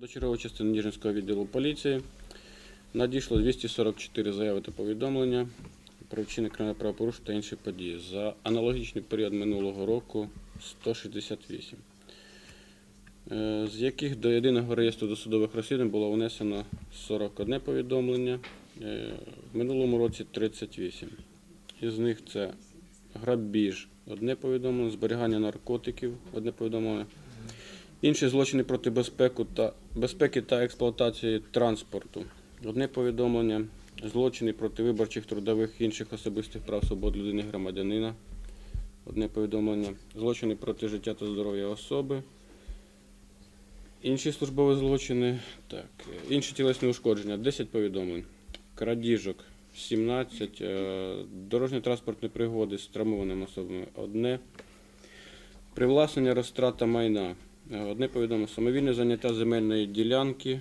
До чергової частини Ніжинського відділу поліції надійшло 244 заяви та повідомлення про вчинення кримінального правопорушення та інші події. За аналогічний період минулого року 168. Е, З яких до єдиного реєстру досудових розслідувань було внесено 41 повідомлення, е, в минулому році 38. Із них це грабіж, одне повідомлення, зберігання наркотиків, одне повідомлення, Інші злочини проти безпеку та, безпеки та експлуатації транспорту. Одне повідомлення. Злочини проти виборчих, трудових і інших особистих прав свобод людини громадянина. Одне повідомлення. Злочини проти життя та здоров'я особи. Інші службові злочини. Так. е, Інші тілесні ушкодження. 10 повідомлень. Крадіжок 17. е, Дорожньо-транспортні пригоди з травмованими особами. Одне. Привласнення розтрата майна. Е, Одне повідомлення самовільне заняття земельної ділянки,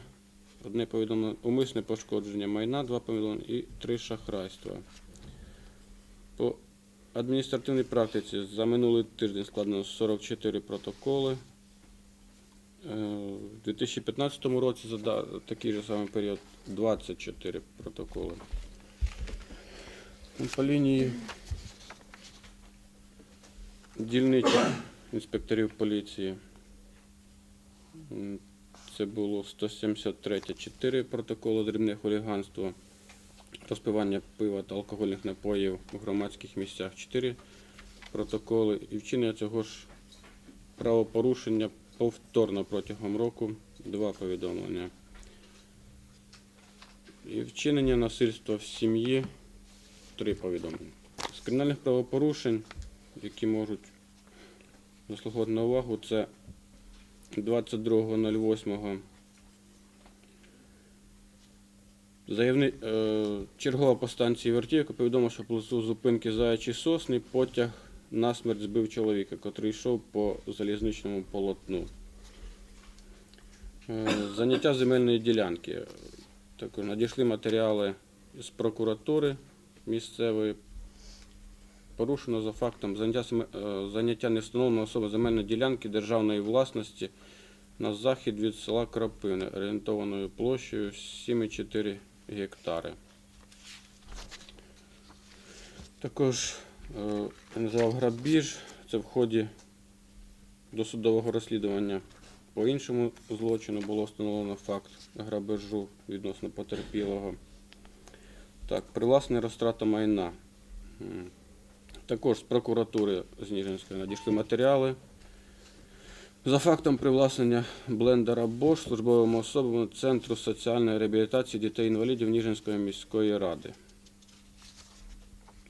одне повідомлення умисне пошкодження майна, два повідомлення і три шахрайства. По адміністративній практиці за минулий тиждень складено 44 протоколи. Е, У 2015 році за такий же самий період 24 протоколи. По лінії дільничих інспекторів поліції. Це було 173 4 протоколи дрібне хуліганство, розпивання пива та алкогольних напоїв у громадських місцях 4 протоколи і вчинення цього ж правопорушення повторно протягом року 2 повідомлення. І вчинення насильства в сім'ї 3 повідомлення. З кримінальних правопорушень, які можуть заслуговувати на увагу, це 22.08 Заявни... Е, чергова по станції Вертівка повідомила, що поблизу зупинки Заячі Сосни потяг насмерть збив чоловіка, котрий йшов по залізничному полотну. Е, заняття земельної ділянки. Також надійшли матеріали з прокуратури місцевої. Порушено за фактом заняття, е, заняття невстановленої особи земельної ділянки державної власності на захід від села Крапини, орієнтованою площею 7,4 гектари. Також е, я називав грабіж. Це в ході досудового розслідування. По іншому злочину було встановлено факт грабежу відносно потерпілого. Так, привласнення розтрата майна. Також з прокуратури з Ніжинської надійшли матеріали. За фактом привласнення блендера Bosch службовими особами Центру соціальної реабілітації дітей-інвалідів Ніжинської міської ради.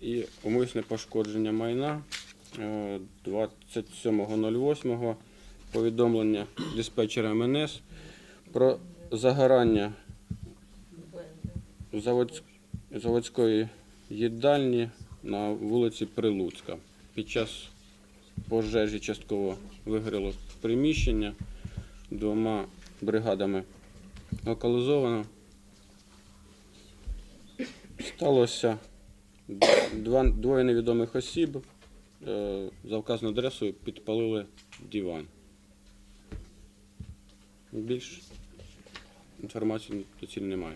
І умисне пошкодження майна е, 27.08 повідомлення диспетчера МНС про загорання заводсь- заводської їдальні на вулиці Прилуцька. Під час пожежі частково вигоріло приміщення двома бригадами локалізовано. Сталося два, двоє невідомих осіб е, за вказаною адресою підпалили диван. Більш інформації доцільно немає.